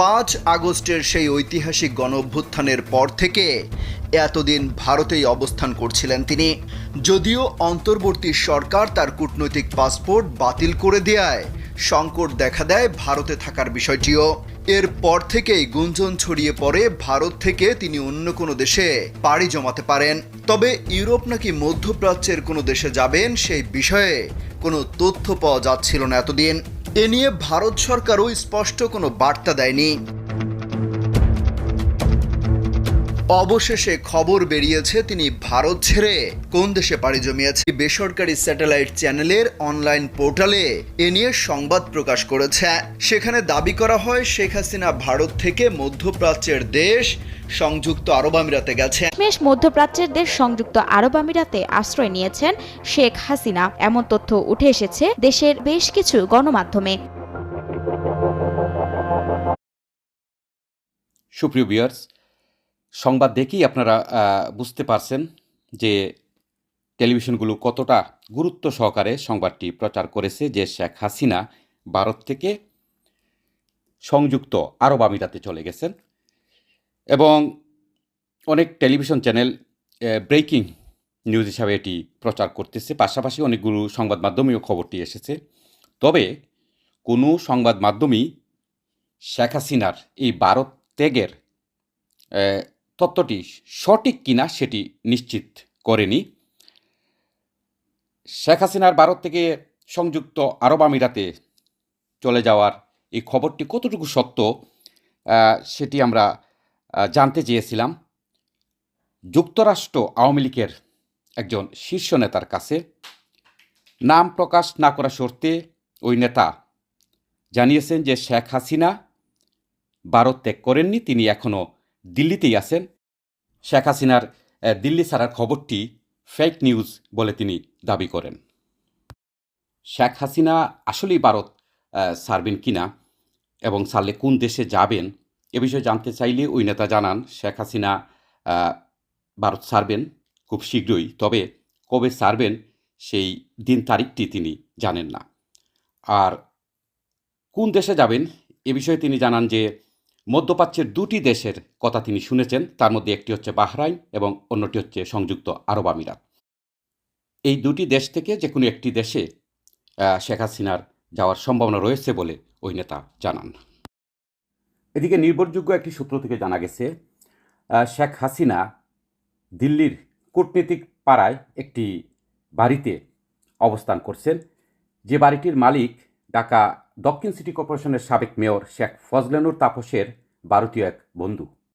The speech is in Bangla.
পাঁচ আগস্টের সেই ঐতিহাসিক গণ অভ্যুত্থানের পর থেকে এতদিন ভারতেই অবস্থান করছিলেন তিনি। যদিও অন্তর্বর্তী সরকার তার কূটনৈতিক পাসপোর্ট বাতিল করে দেয়ায় সংকট দেখা দেয় ভারতে থাকার বিষয়টিও। এরপর থেকেই গুঞ্জন ছড়িয়ে পড়ে ভারত থেকে তিনি অন্য কোনো দেশে পাড়ি জমাতে পারেন। তবে ইউরোপ নাকি মধ্যপ্রাচ্যের কোনো দেশে যাবেন সেই বিষয়ে কোনো তথ্য পাওয়া যাচ্ছিল না এতদিন। এ নিয়ে ভারত সরকারও স্পষ্ট কোনো বার্তা দেয়নি। অবশেষে খবর বেরিয়েছে তিনি ভারত ছেড়ে কোন দেশে পাড়ি জমিয়েছে? বেসরকারি স্যাটেলাইট চ্যানেলের অনলাইন পোর্টালে এ নিয়ে সংবাদ প্রকাশ করেছে। সেখানে দাবি করা হয় শেখ হাসিনা ভারত থেকে মধ্যপ্রাচ্যের দেশ সংযুক্ত আরব আমিরাতে গেছে। শেষমেশ মধ্যপ্রাচ্যের দেশ সংযুক্ত আরব আমিরাতে আশ্রয় নিয়েছেন শেখ হাসিনা। এমন তথ্য উঠে এসেছে দেশের বেশ কিছু গণমাধ্যমে। সুপ্রিয় বিয়ার্স সংবাদ দেখেই আপনারা বুঝতে পারছেন যে টেলিভিশনগুলো কতটা গুরুত্ব সহকারে সংবাদটি প্রচার করেছে যে শেখ হাসিনা ভারত থেকে সংযুক্ত আরব আমিরাতে চলে গেছেন। এবং অনেক টেলিভিশন চ্যানেল ব্রেকিং নিউজ হিসাবে এটি প্রচার করতেছে। পাশাপাশি অনেকগুলো সংবাদ মাধ্যমেও খবরটি এসেছে। তবে কোনো সংবাদ মাধ্যমই শেখ হাসিনার এই ভারত ত্যাগের তত্ত্বটি সঠিক কিনা সেটি নিশ্চিত করেনি। শেখ হাসিনার ভারত থেকে সংযুক্ত আরব আমিরাতে চলে যাওয়ার এই খবরটি কতটুকু সত্য সেটি আমরা জানতে চেয়েছিলাম। যুক্তরাষ্ট্র আওয়ামী লীগের একজন শীর্ষ নেতার কাছে নাম প্রকাশ না করা শর্তে ওই নেতা জানিয়েছেন যে শেখ হাসিনা ভারত ত্যাগ করেননি, তিনি এখনও দিল্লিতেই আছেন। শেখ হাসিনার দিল্লি ছাড়ার খবরটি ফেক নিউজ বলে তিনি দাবি করেন। শেখ হাসিনা আসলেই ভারত ছাড়বেন কিনা এবং ছাড়লে কোন দেশে যাবেন এ বিষয়ে জানতে চাইলে ওই নেতা জানান, শেখ হাসিনা ভারত ছাড়বেন খুব শীঘ্রই। তবে কবে ছাড়বেন সেই দিন তারিখটি তিনি জানেন না। আর কোন দেশে যাবেন এ বিষয়ে তিনি জানান যে মধ্যপ্রাচ্যের দুটি দেশের কথা তিনি শুনেছেন, তার মধ্যে একটি হচ্ছে বাহরাইন এবং অন্যটি হচ্ছে সংযুক্ত আরব আমিরাত। এই দুটি দেশ থেকে যে কোনো একটি দেশে শেখ হাসিনার যাওয়ার সম্ভাবনা রয়েছে বলে ওই নেতা জানান। এদিকে নির্ভরযোগ্য একটি সূত্র থেকে জানা গেছে শেখ হাসিনা দিল্লির কূটনীতিক পাড়ায় একটি বাড়িতে অবস্থান করছেন। যে বাড়িটির মালিক ঢাকা দক্ষিণ সিটি কর্পোরেশনের সাবেক মেয়র শেখ ফজলেনুর তাপসের ভারতীয় এক বন্ধু।